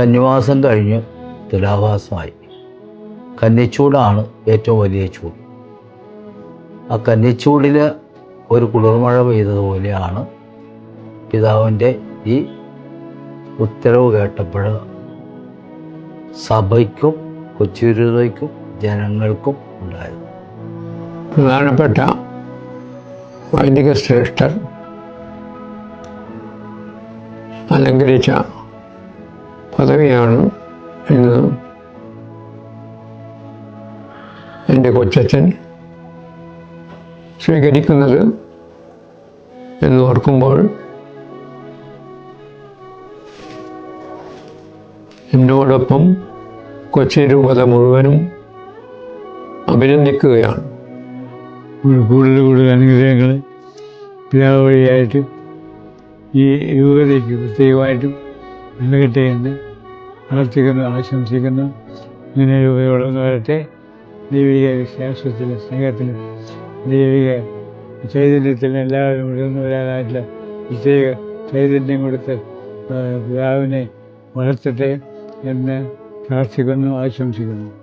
കന്നിമാസം കഴിഞ്ഞ് തുലാവാസമായി. കന്നിച്ചൂടാണ് ഏറ്റവും വലിയ ചൂട്. ആ കന്നിച്ചൂടിൽ ഒരു കുളിർമഴ പെയ്തതുപോലെയാണ് പിതാവിന്റെ ഈ ഉത്തരവ് കേട്ടപ്പോൾ സഭയ്ക്കും കൊച്ചുരുതയ്ക്കും ജനങ്ങൾക്കും ഉണ്ടായത്. പ്രധാനപ്പെട്ട വൈദിക ശ്രേഷ്ഠർ അലങ്കരിച്ച പദവിയാണ് ഇന്ന് എന്റെ കൊച്ചച്ഛൻ സ്വീകരിക്കുന്നത് എന്ന് ഓർക്കുമ്പോൾ എന്നോടൊപ്പം കൊച്ചി രൂപത മുഴുവനും അഭിനന്ദിക്കുകയാണ്. കൂടുതൽ കൂടുതൽ അനുഗ്രഹങ്ങൾ പിതാവ് വഴിയായിട്ടും ഈ രൂപതയ്ക്ക് പ്രത്യേകമായിട്ടും നൽകട്ടെ എന്ന് പ്രാർത്ഥിക്കുന്നു ആശംസിക്കുന്നു. ഇങ്ങനെ ഉപയോഗം വരട്ടെ ദൈവിക വിശ്വാസത്തിലും സ്നേഹത്തിലും ദൈവിക ചൈതന്യത്തിലും എല്ലാവരും ഉയർന്നു വരാനായിട്ടുള്ള പ്രത്യേക ചൈതന്യം കൊടുത്ത് പിതാവിനെ വളർത്തട്ടെ എന്ന് പ്രാർത്ഥിക്കുന്നു ആശംസിക്കുന്നു.